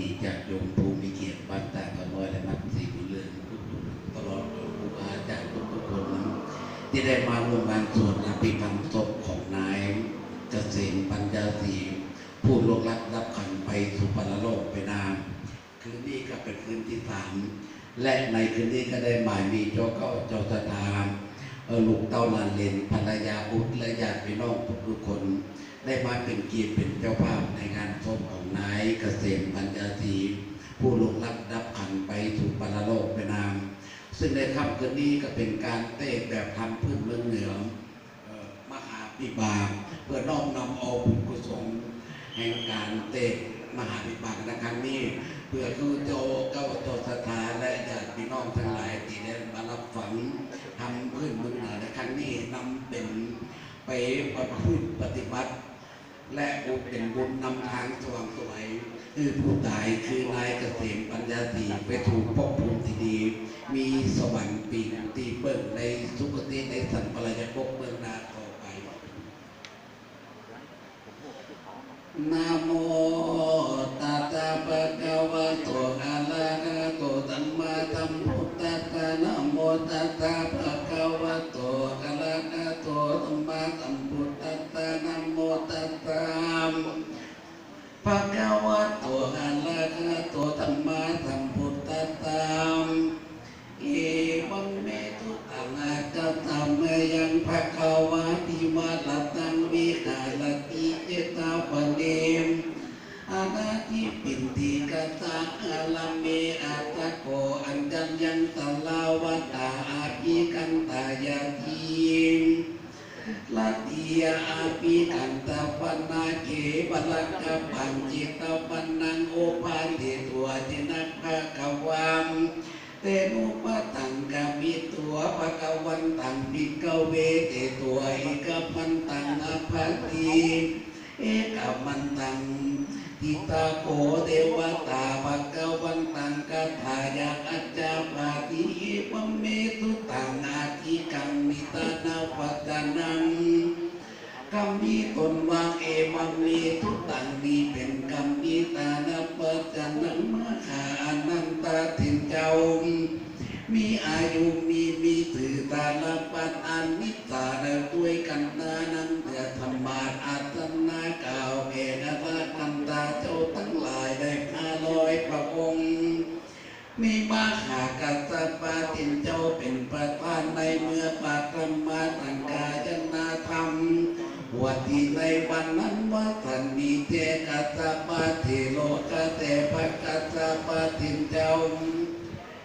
ทุกสวัสดีจากโยมภูมิเกียรติบ้านตาขน้อยและมัดสีบุญเรืองทุกๆตลอดจนครูบาอาจารย์ทุกๆคนนั้นที่ได้มาร่วมงานสวดอภิธรรมศพของนายเกษมปัญญาศรีผู้ลงลับรับขันไปสุปรโลกไปนานคืนนี้ก็เป็นคืนที่สามและในคืนนี้ก็ได้หมายมีเจ้าเก้าเจ้าสถานลูกเต้าลานเลนภรรยาบุตและญาติพี่น้องทุกๆคน ได้มาเป็นเกียรติเป็นเจ้าภาพในงานศพของนายเกษมปัญญาธีผู้ลงรับดับขันไปสู่ปรโลกไปนามซึ่งในค่ำคืนนี้ก็เป็นการเต้แบบทำพื้นเมืองเหนือออมหาปิบากเพื่อน้อมนำเอาบุญกุศลแห่งการเต้มหาปิบากในครั้งนี้ เพื่อคือโจเก้าโจสถานและญาติพี่น้องทั้งหลายที่ได้มารับฝังทำพื้นเมืองเหนือในครั้งนี้นำเป็นไปประพฤติปฏิบัติ และบุญเป็นบุญนำทางสว่างสวยคือผู้ตายคือนายเกษมปัญญาตีไปถูกภพภูมิที่ดี มีสวรรค์ปีตีเบิ้งในสุคติในสันปรายภพเมืองนาต่อไปนะโมตัสสะภะคะวะโตอะระหะโตสัมมาสัมพุทธัสสะนะโมตัส ระ ทิตาโกเทวตาภะคะวันตังกทายาอัจจาปาติปเมตุตังอาทิกังมิตานาปัตานังกัมมีตนวางเอวังมีทุตังนี้เป็นกัมมีตานาปัจจานังมหาอนันตาถินเจ้ามีอายุมีมีถือตาลปัดอันนิตาและด้วยกันนานันเดือธรรมา กัสสปาตินเจ้าเป็นประธานในเมื่อปาตมาตังกายนาธรรมวัที่ในวันนั้นว่าท่านมีเทกัสสปาติโลกะเตภะกัสสปาตินเจ้า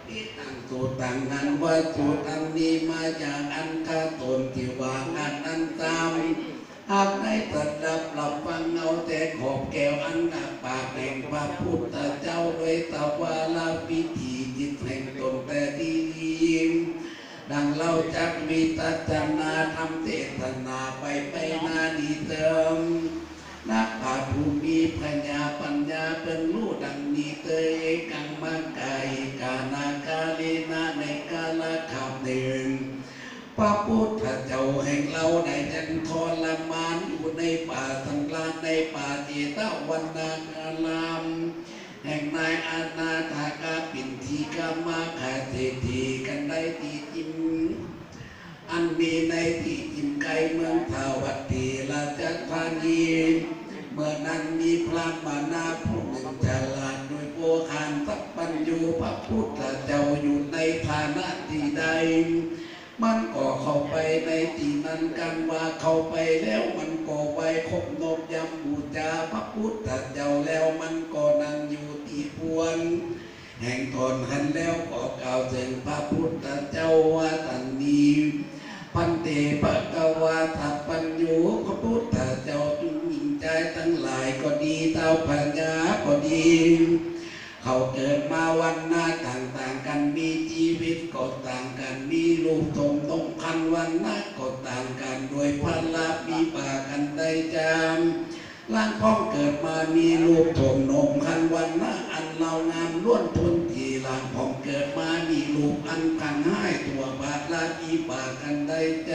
ที่ตั้งสูตต่างนั้นว่าสูตรอันนี้มาจากอันคาตนที่วางอันนั้นตามหากในตัดดับหลับฟังเอาแต่ขอบแก้วอันหนักปากแห่งพระพุทธเจ้าด้วยตาวาลาพิธี จักมีตัจนาทำเทศนาไปไปนาดีเติมนักปาชญ์ผู้ผู้มีปัญญาปัญญาเป็นรู้ดังนี้เตยกังมังกายกาณากาลีนาในกาลขับหนึ่งพระพุทธเจ้าแห่งเราได้จันทรมานอยู่ในป่าสังกลานในป่าเจตวันนากาลามแห่งนายอาณาถากาปินทีกามาขาเศรษฐีกันได้ตี อันมีในที่จิมไกลเมืองทาวัดตีราชธานีเมื่อนั้นมีพระมานาผู้หนึ่งฉลาดโดยโปคานสัพปัญญูพระพุทธเจ้าอยู่ในฐานะที่ใด มันก็เข้าไปในที่นั้นกันว่าเข้าไปแล้วมันก็ไปคบนบยำบูชาพระพุทธเจ้าแล้วมันก็นั่งอยู่ที่พวน แห่งตนหันแล้วก็กล่าวถึงพระพุทธเจ้าว่าตันนี้ พันเตปะกวาทัพปัญญูพระพุทธเจ้าจุงยิงใจทั้งหลายก็ดีเต้าปัญญาก็ดี เขาเกิดมาวันหน้าต่างๆกันมีชีวิตก็ต่างกันมีลูกทมต้องคันวันหน้าก็ต่างกันโดยพันละมีป่ากันได้จำร่างพ้องเกิดมามีลูกทมนมคันวันหน้าอันเรางามล้วนทน ทีร่างพ้องเกิดมามีลูกอันขันให้ตัวบาทละมีป่ากันได้จ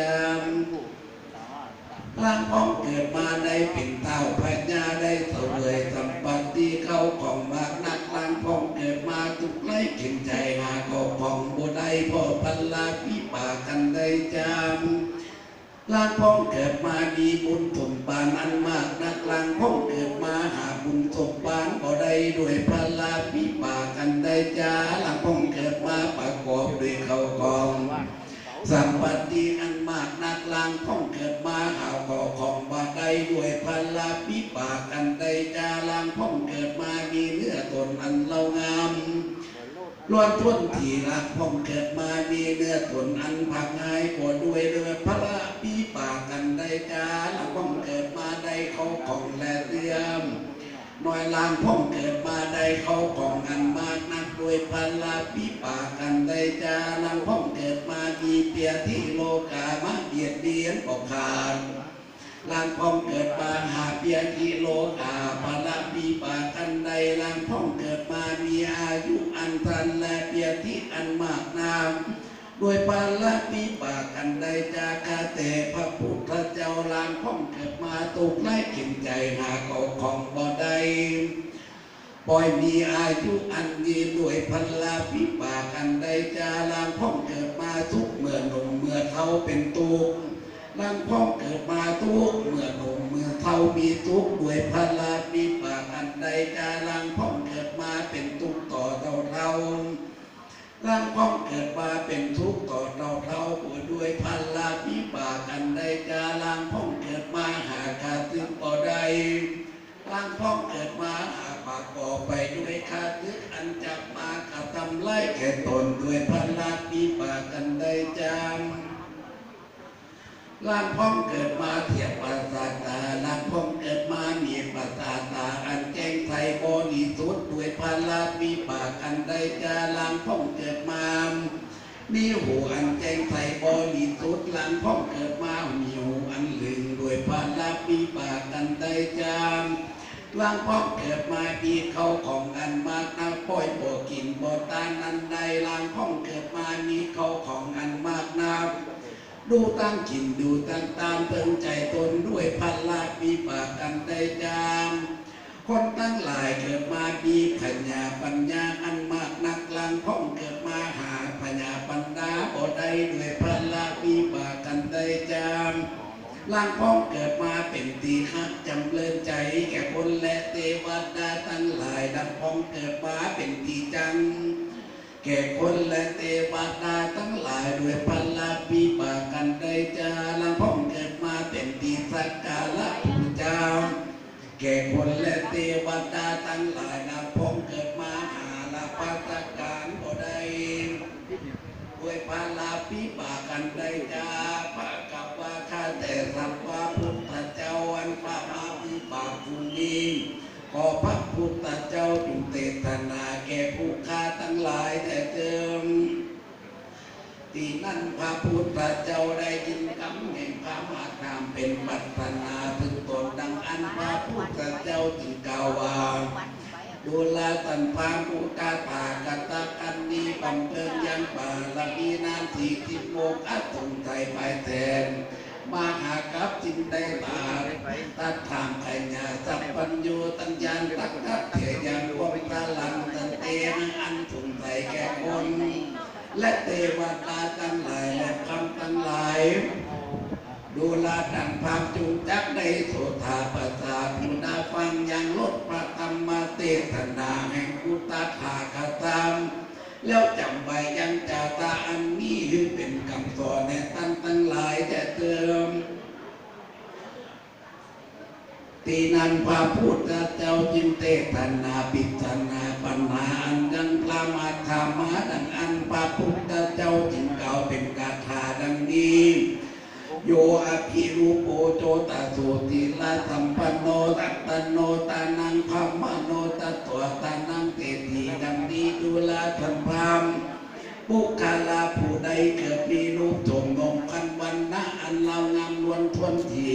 ำร่างพ้องเกิดมาได้เป็นเต้าพญาได้เสวยสัมปันที่เข้าของมากนักร่างพ้องเกิดมาทุกไล่เข็นใจหาก็พ้องบ่ได้พ่อพันลาพี่ปากันได้จำร่างพ้องเกิดมามีบุญสมบานอันมากนักร่างพ้องเกิดมาหาบุญสมบานบ่ได้ด้วยพัน ล้วนท้นที่รักพ้องเกิดมามีเนื้อตนอันผักง่ายกว่าด้วยเรือพระปิปากันใดจาลางพ้องเกิดมาได้เขาของและเตียมน้อยลางพ้องเกิดมาได้เขาของอันมากนักโดยพันลาพิปากันได้จาลางพ้องเกิดมามีเปียที่โลกามาเบียดเบียนปกขาดลางพ้องเกิดมาหาเปียที่โลกาพันลาพิปากันได้ลางพ้องเกิดมามีอายุอันทันามด้วยปาลปีปากันได้จากาแต่พระพุทธเจ้าลางพ้องเกิดมาตกไล่ขินใจหาเกาของบ่ได้ปล่อยมีอายุอันยืนด้วยพันลาพิปากันได้จาลางพ้องเกิดมาทุกเมื่อหนุ่มเมื่อเท่าเป็นตุกลางพ้องเกิดมาทุกเมื่อหนุ่มเมื่อเท่ามีทุกด้วยพันลาพิปากันได้จาลางพ้องเกิดมาเป็นทุกต่อเราเรา ร่างพ้องเกิดมาเป็นทุกข์ต่อเราเราปวยด้วยพันลาพิบากันได้จาร่างพ้องเกิดมาหาขาดตึงบ่ได้ร่างพ้องเกิดมาหาปากก่อไปด้วยขาดตึกอันจับมากระทำไล่แก่ตนด้วยพันลาพิบากันได้จามร่างพ้องเกิดมาเทียบ มีหูอันแจ้งไทยบริสุทธิ์หลังพ้องเกิดมามีหูอันลึงด้วยพาลาปีปากกันได้จามลังพ้องเกิดมาปีเขาของอันมากนักป้อยบ่กินบ่ตานอันใดลังพ้องเกิดมามีเขาของอันมากนักดูตั้งกินดูตั้งตามเพิ่งใจตนด้วยพันลาปีปากกันได้จาม คนตั้งหลายเกิดมามีปัญญาปัญญาอันมากนักลังพ้องเกิด ล่างพ้องเกิดมาเป็นตีฮักจำเลินใจแก่คนและเทวดาตั้งหลายดังพ้องเกิดมาเป็นตีจัง แก่คนและเทวดาทั้งหลายด้วยพละมีปากันได้จาลังพ้องเกิดมาเป็นตีสักการะผู้เจ้า แก่คนและเทวดาทั้งหลายนะพงเกิดมาหาลาปัตการบ่ได้ด้วยพาลาปิปากันได้จาปะกับ ขอพระพุทธเจ้าจงเตตนาแก่ผู้ข้าทั้งหลายแต่เดิมที่นั่นพระพุทธเจ้าได้ยินคำแห่งพระมหาธรรมเป็นปัตนาถึงตนดังอันพระพุทธเจ้าจึงกล่าวว่าดูแลตันพางกูกาตากตะกันนีบำเพ็ญยังป่าละมีนานทีทิโมกัตงไทยไปแทน มหากับจินได้ตาตัดทางไขญาสัพปัญโยตัญญาตักกัดเทียยังวงตาลังตันเตนังอันถุงไทยแก่คนและเทวดาทั้งหลายและคำทั้งหลาย ดูแลดังภาพจุงจักในโสธาปตาผู้นาฟังยังลดพระธรรมเทศนาแห่งกุตถาคตาม แล้วจำไว้ยังจาตาอันนี้คือเป็นคำสอนในตั้งตั้งหลายแต่เติมตีนันพระพุทธเจ้าจินเทตนาปิตนาปัญหาอันดังกลามาธรรมาดังอันพระพุทธเจ้าจินเก่าเป็นกาถาดังนี้ โยอภิรูปโจตสุติลาสัมปันโนตัตโนตานังพัมมโนตัตวตานังเตตีดังนี้ดูแลทันพรามบุคลาผู้ใดเกิดมีรูปทรงมงคันวันนะอันเรางามล้วนทวนที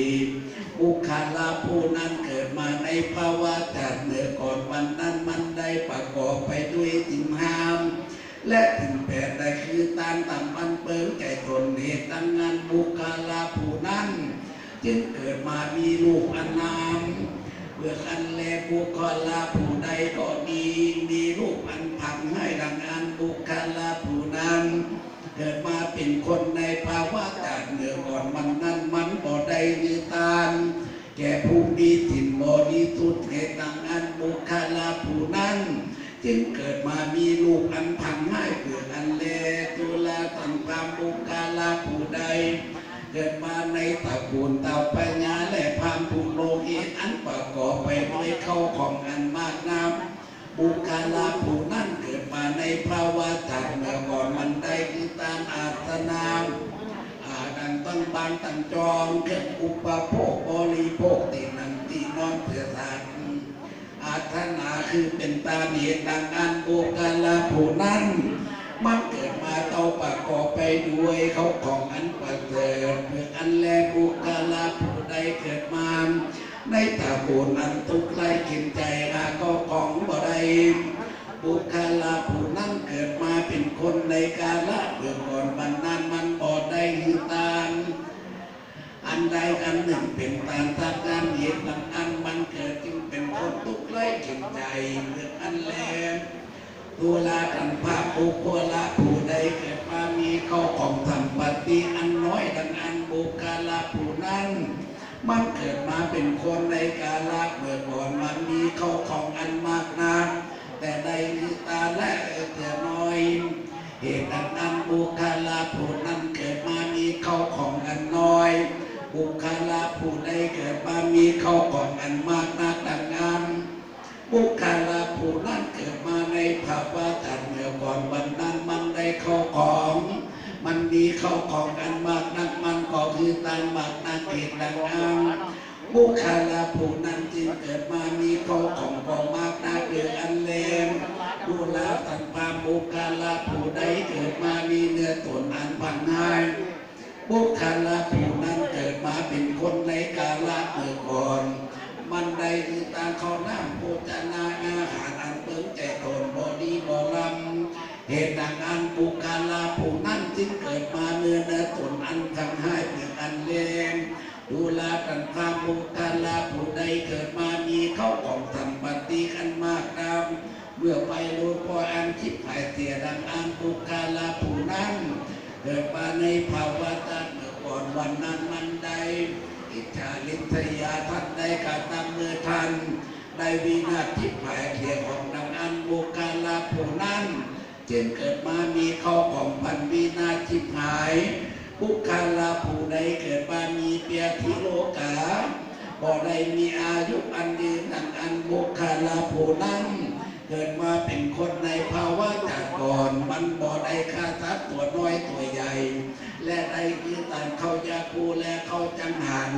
บุคลาผู้นั้นเกิดมาในภาวะจากเหนือก่อนวันนั้นมันได้ประกอบไปด้วยจิมหาม และถึงแปดได้คือตานต่ำมันเปิงใจตนเหตุตั้งงานบุคลาผู้นั้น จึงเกิดมามีลูกอันนามเบื่ออันแลบุคลาผู้ใดก็ดี มีลูกอันพังให้ดังอันบุคลาผู้นั้น เกิดมาเป็นคนในภาวะจากเหนือก่อนมันนั้นมันบ่ได้นิตานแก่ผู้มีถิ่นบริสุทธิ์เหตุดังอันบุคลาผู้นั้น จึงเกิดมามีลูกอันพังให้เกิดอันเลตุลาตังพามบุคลาผู้ใด เกิดมาในตระกูลต่าปัญญาและพามภูโลหิตอันประกอบไปด้วยเข้าของอันมากน้ำบุคลาผู้นั้นเกิดมาในภาวะจากเมื่อก่อนมันได้คือตามอาสนามอาดังตั้งบานตั้งจองเครื่ออุปโภคบริโภคตีนังตีนอนเพื่อสาร อาธนาคือเป็นตาเหตุดังอันโอกาลาผู้นั้นมันเกิดมาเตาประกอไปด้วยเขาของอันประเสริฐเพื่ออันแลบุกาลาผู้ใดเกิดมาในตาบูนอันทุกข์ไร้ขินใจอาก็ของบ่ได้บุคลาผู้นั้นเกิดมาเป็นคนในกาละเบื้องก่อนมันนั้นมันบ่ได้หืตานอันใดอันหนึ่งเป็นตามทักการเหตุบางอันเกิดจึงเป็นคนทุกข์ไร้ขิน ใจเมื่ออันแลตัวลากันภาพบุคลาผู้ใดเกิดมามีเข้าของทำปฏิอันน้อยดังอันบุคลาผู้นั้นมันเกิดมาเป็นคนในกาลเมื่อก่อนมันมีเข้าของอันมากนักแต่ใดมีตาและแต่น้อย เหตุดังนั้นบุคลาผู้นั้นเกิดมามีเข้าของอันน้อยบุคลาผู้ใดเกิดมามีเข้าของอันมากนักดัง บุคลาผู้นั้นเกิดมาในภาวะจัดเมื่อก่อนวันนั้นมันได้เข้าของ มันมีเข้าของอันมากนักมันก็คือตามมากนักเหตุดังนั้นบุคลาผู้นั้นจึงเกิดมามีเข้าของของมากนักเรื่องอันเลวดูแลตันปามบุคลาผู้ใดเกิดมามีเนื้อตนอันพังหายบุคลาผู้นั้นเกิดมาเป็นคนในกาลเมื่อก่อน มันได้คือตามเขาน้ำโภชนาอาหารอันเปิ้งใจตนบอดีบอลำเหตุดังอันบุคลาผู้นั้นจึงเกิดมาเนื้อเนื้อตนอันทำให้เกิดอันเลวดูแลกันพาบุคลาผู้ใดเกิดมามีเข้าของสัมปติอันมากนำเมื่อไปรู้พออันคิดหายเสียดังอันบุคลาผู้นั้น เกิดมาในภาวะตัดเมื่อก่อนวันนั้นมันใด อิจฉาลิษยาท่าน ได้กระทำเมื่อทัน ได้วินาศทิพายเทียของดังอันบุกาลาผู้นั้นจึงเกิดมามีข้อของพันวินาทิพายบุคาลาผู้ใดเกิดมามีเปียทิโลกาบ่ได้มีอายุอันยืนดังอันบุคาลาผู้นั้น เกิดมาเป็นคนในภาวะจากก่อน มันบ่ได้ฆ่าสัตว์ตัวน้อยตัวใหญ่ และได้ยืนตานเข้ายาคูและเข้าจังหัน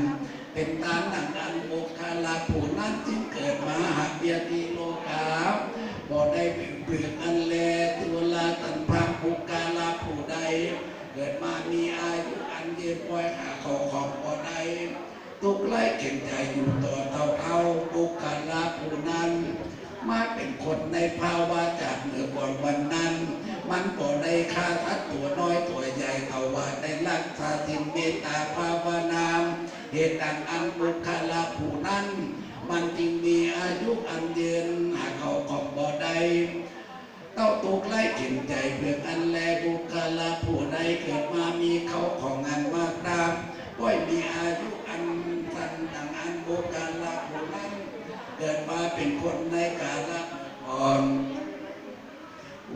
เป็นตานดังอันโมคาลาผู้นั้นจึงเกิดมาหาเบียดีโลกาบ่ได้เป็นเปลือกอันแลตัวลาตันพามภูกาลาผู้ใด เกิดมามีอายุอันเยืนปล่อยหาขอของบ่ได้ทุกไล่เก่งใจอยู่ต่อเท่าเท่าบุคลาผู้นั้น มาเป็นคนในภาวะจากเมื่อก่อนวันนั้น มันบ่ได้คาทัดตัวน้อยตัวใหญ่เอาว่าได้รักษาทินเมตตาภาวนามเหตุดังอันบุคลาผู้นั้น มันจึงมีอายุอันยืนหากเขาของบ่ได้เต้าตุกไล่เก่งใจเพื่ออันแลบุคลาผู้ใดเกิดมามีเขาของอันมากตามก้อยมีอายุอันสั้นดังอันบุคลาผู้นั้น เกิดมาเป็นคนในกาลก่อน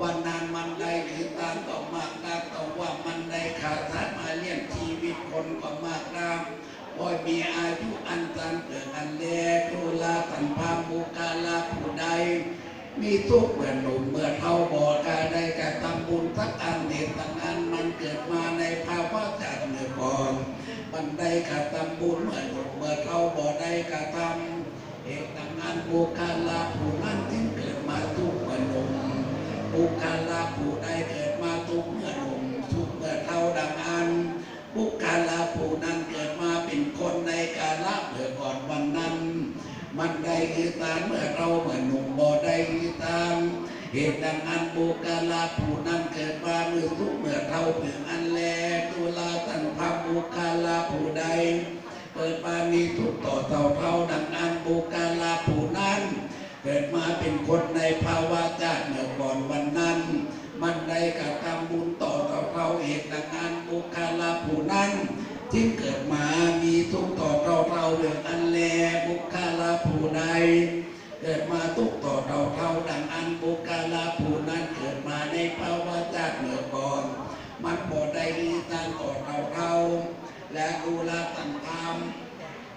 วันนั้นมันได้คือตามต่อมากนาต่อว่ามันได้ขาดทัดมาเลี้ยงชีวิตคนก็มากนาบ่อยมีอายุอันตันเกิดอันแลกุลาตันพามุกาลาผู้ใดมีทุกข์เมื่อหนุ่มเมื่อเท่าบอกาได้กระทำบุญสักอันเหตุต่างอันมันเกิดมาในภาวะจากเมื่อก่อนมันได้กระทำบุญเหมื่อหนุ่มเมื่อเท่าบ่ได้กระทำ เหตุต่างอันบุคลาผู้นั้นจึงเกิดมาทุกข์เมื่อนุ่มบุคลาผู้ใดเกิดมาทุกข์เมื่อนมทุกข์เมื่อเท่าดังอันบุคลาผู้นั้นเกิดมาเป็นคนในกาลเมื่อก่อนวันนั้น มันได้คืตามเมื่อเราเมื่อหนุ่มบ่ได้คืตามเหตุดังอันบุคลาผู้นั้นเกิดมาเมื่อทุกข์เมื่อเท่าเมื่ออันแลตุลาตันพาบุคลาผู้ใด เปิดมามีทุกต่อเท่าเท่าดังอันบุคลาผู้นั้น เกิดมาเป็นคนในภาวะจากเมื่อก่อนวันนั้น มันได้กระทำบุญต่อเท่าเท่าเหตุดังอันบุคลาผู้นั้นที่เกิดมามีทุกต่อเราเราเรื่องอันแลบุคลาผู้ใดเกิดมาทุกต่อเราเราดังอันบุคลาผู้นั้นเกิดมาในภาวะจากเมื่อก่อน มันบ่ได้มีทางต่อเราเราและดูแลตันทาม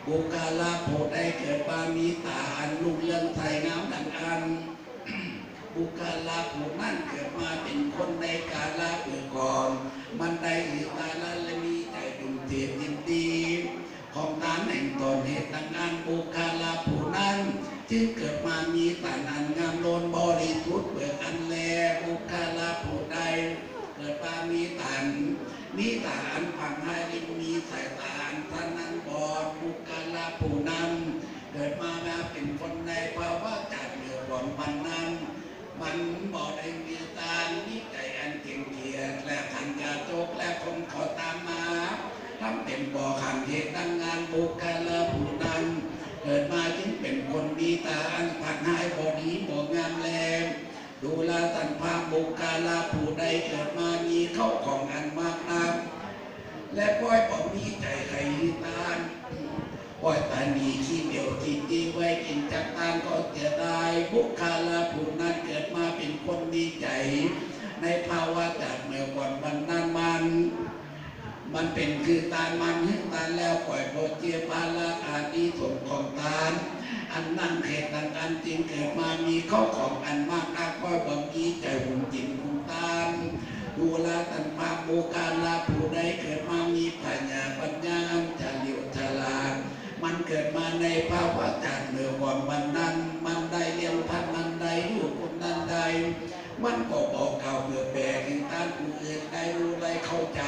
บุคลาผู้ใดเกิดมามีตาอันลุ่งเรื่องไทยงามดังอัน บุคลาผู้นั้นเกิดมาเป็นคนในกาลเมื่อก่อน มันได้หิตาละและมีใจดุเตียนยินดีของตานแห่งตนเหตุต่างงานบุคลาผู้นั้นจึงเกิดมามีตานอันงามโลนบริทุตเบิกอันแลบุคลาผู้ใดเกิดมามีตา นมีตานผังให้ริมีสายตาอันท่านนั้นบอดบุคลาผู้นั้นเกิดมามาเป็นคนในภาวะจากเหนือก่อนมันนั้น มันบอกได้มีตานิใจอันเก่งเกียรและขันยาโจกและคงขอตามมาทำเป็นบ่อขันเหตุตั้งงานบุคลาผู้นั้นเกิดมาจึงเป็นคนมีตาอันผันหายบ่ดีบ่งามแลดูแลตันภาพบุคลาผู้ใดเกิดมามีเข้าของ และปล่อยบ่มีใจใครตานปล่อยตานีขี้เดียวที่ดีไว้กินจากตานก็เสียดายบุคลาผู้นั้นเกิดมาเป็นคนมีใจ ในภาวะจากเมื่อก่อนวันนั้นมัน มันเป็นคือตานมันให้ตานแล้วปล่อยโปรเจียพาลาอาดีสมของตานอันนั่นเขตนั้นอันจริงเกิดมามีเข้าของอันมากนักก็บางทีใจหุ่นจิตหุ่นตาน ดูแลตันภาโบกาลาผู้ใดเกิดมามีปัญญาปัญญาอันจะเหลียวฉลาดมันเกิดมาในภาวะจากเมื่อก่อนวันนั้น มันได้เลี้ยงท่านนั้นใดลูกคนนั้นใดมันก็บอกเก่าเพื่อแบกให้ท่านผู้อื่นได้รู้ได้เข้าใจ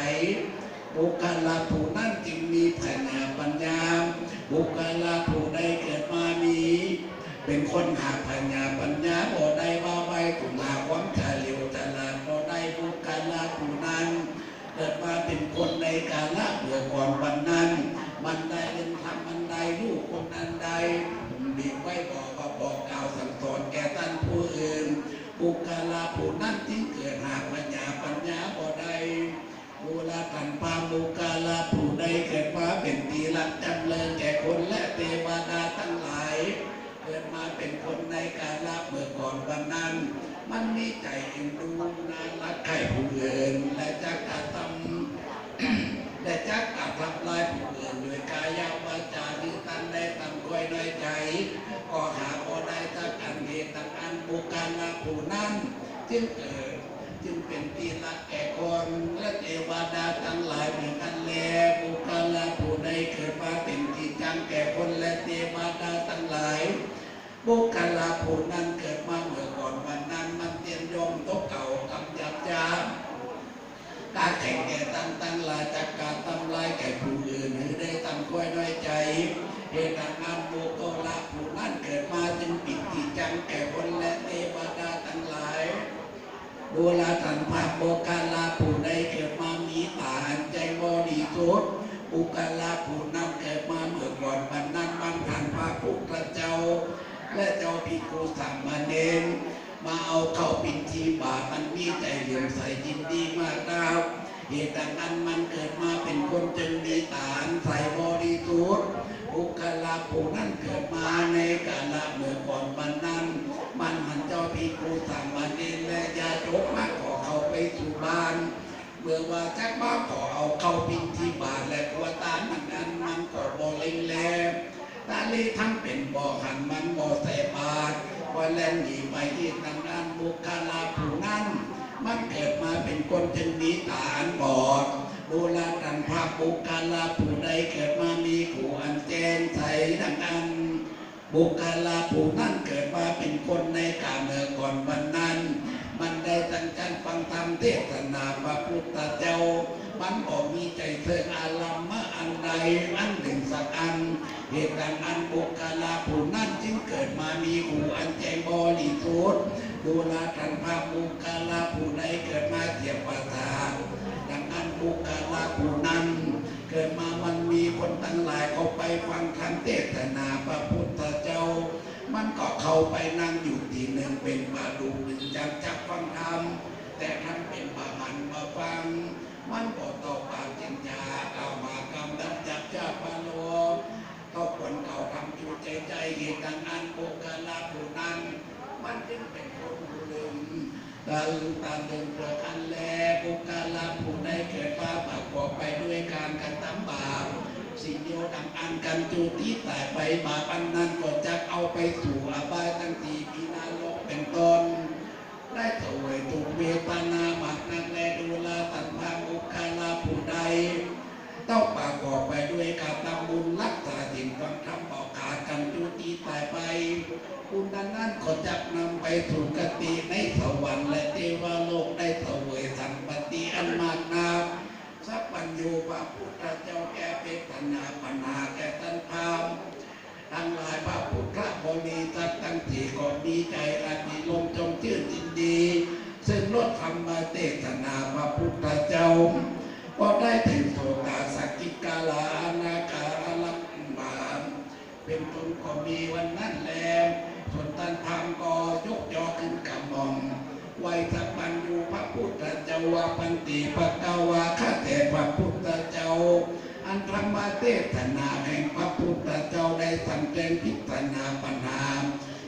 บุคลาผู้นั้นจึงมีปัญญาปัญญา บุคลาผู้ใดเกิดมามีเป็นคนหาปัญญาปัญญาบ่ได้ว่าไว้ถุงหาความเฉลียวฉลา ดบ่ได้บุคลาผู้นั้นเกิดมาเป็นคนในกาลเมื่อก่อนวันนั้นมันได้เป็นธรรมมันได้ลูกคนนั้นใดมีไว้บอกว่าบอกกล่าวสั่งสอนแก่ท่านผู้อื่นบุคลาผู้นั้นที่เกิดหาปัญญาปัญญาบ่ได้บูลากันปามุกาลาผู้ใดเกิดมาเป็นตีรักจำเลยแก่คนและเทวดาทั้งหลาย เกิดมาเป็นคนในกาลเมื่อก่อนวันนั้น มันมีใจเอ็นดูนารักใครผู้อื่นและจักกระทำและจักกระทำลายผู้อื่นโดยกายาวาจาดีตันได้ทำคอยน้อยใจก็หาบ่ได้ทักกันเหตุตังอันบุกาลาผู้นั้นจึงเกิด ข่งแก่ตั้งตั้งลายจากการทำลายแก่ผู้อื่นหรือได้ทำก้อยน้อยใจเหตุดังนั้นบุคคละผู้นั้นเกิดมาจึงปิดที่จังแก่คนและเทวดาทั้งหลายดูแลสันภาพโบกาลาผู้ใดเกิดมามีตาอันใจบริสุทธิ์บุกาลาผู้นั้นเกิดมาเมื่อก่อนบันนั้นบันทันพระพุทธเจ้า และเจ้าพิคุสามมาเนนมาเอาเข้าปินทีบาทมันมีใจเหลี่ยมใสยินดีมากดา เหตุดังนั้นมันเกิดมาเป็นคนจึงมีตานใส่บริสุทธิ์บุคลาผู้นั้นเกิดมาในกาลเมื่อก่อนบันนั้น มันหันเจ้าพิคุสามมาเนนและยาจกมาขอเขาไปสู่บ้านเมื่อว่าแจักบ้าขอเอาเข้าพินที่บาทและตัวตามันนั้นมันก็บอเล็งแลตาลีทั้งเป็นบ่อหันมันบ่อใส่บาตรว่าแล่นหนีไปที่ทางด้านบุคลาผู้นั้น มันเกิดมาเป็นคนจึงมีตาอันบอดดูแลกันภาพบุคลาผู้ใดเกิดมามีขู่อันแจ้งใสดังนั้นบุคลาผู้นั้นเกิดมาเป็นคนในกาเมื่อก่อนวันนั้น มันได้ตั้งใจฟังธรรมเทศนาพระพุทธเจ้า มันบอกมีใจเทิงอาลัมมะอันใดอันหนึ่งสักอัน เหตุดังอันบุคลาผู้นั้นจึงเกิดมามีหูอันแจ้งบริสุทธิ์ ดูแลทันภาพบุคลาผู้ใดเกิดมาเทียบประทาดังอันบุคลาผู้นั้น เกิดมามันมีคนตั้งหลายเขาไปฟังคำเทศนาพระพุทธเจ้า มันก็เข้าไปนั่งอยู่ที่หนึ่งเป็นบาดูหนึ่งจักจักฟังธรรมแต่ท่านเป็นบาหันมาฟัง มันก็ต่อปากจินยาเอามากำดับจับจ้าปาโลก็ควรเขาทำจูใจใจเหตุดังอันโกกาลาผู้นั้น มันเป็นคนหนึ่งตาลืมตาเดินประคันแลโกกาลาผู้ไดเกิดบาประกอบไปด้วยการกระทำบาปสิ่งเดียวดังอันกันจูที่แต่ไปบาปอันนั้นก็จะเอาไปสู่อบาย พระพุทธเจ้า อันธรรมเทศนาแห่งพระพุทธเจ้าได้สำแดงพิจารณาปัญหา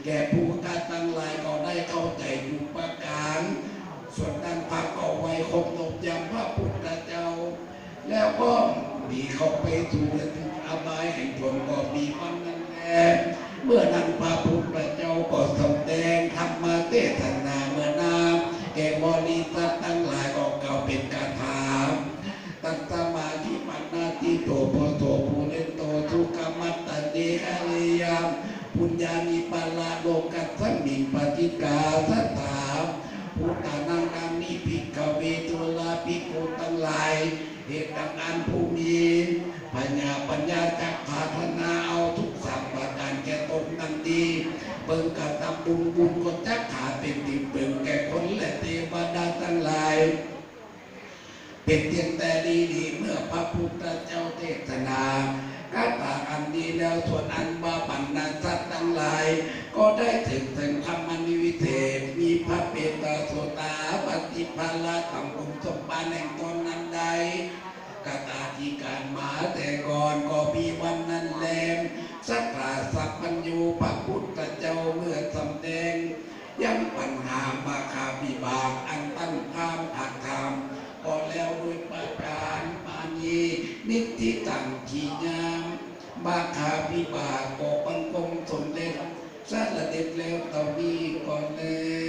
แก่ผู้กาตั้งหลายก็ได้เข้าใจอยู่ประการ ส่วนด้านพระก็ไว้คงนบยำพระพุทธเจ้า แล้วก็มีเขาไปสู่อบายแห่งผลก็มีความนั้นแลเมื่อนั้นพระพุทธเจ้าก็แสดง ติโตโพโตภูเรนโตทุกขมัตตเดหะเรยามปุญญานิปาลาโลกัสสมิงปฏิกาสัตตาพุทธานังนามิภิกขเวตุลาภิกขุทั้งหลายเหตุดังอันผู้มีปัญญาปัญญาจักภาธนาเอาทุกสัมปทานแก่ตนนั้นดีเปิงกระทำบุญบุญก็จักขาเป็นติเปิงแก่คนและเทวดาทั้งหลาย เป็นเพียงแต่ดีดีเมื่อพระพุทธเจ้าเทศนาก็ตาอันดีแล้วส่วนอันบาปันนันสัตว์ทั้งหลาย ก็ได้ถึงถึงธรรมนิวิเทศมีพระเปตาโสตาปฏิภาละธรรมบุญสมบัติแห่งตนนั้นใดกตาธิการมาแต่ก่อนก็มีวันนั้นแลมสัทธาสัพพัญญูพระพุทธเจ้าเมื่อสำแดงยังปัญหามาคาบิบากอันตั้งพามถัก ติตังทีงามบาคาพิบากอบังคมสมเด็จสาระเด็ดแล้วตอนนี้ก่อนเลย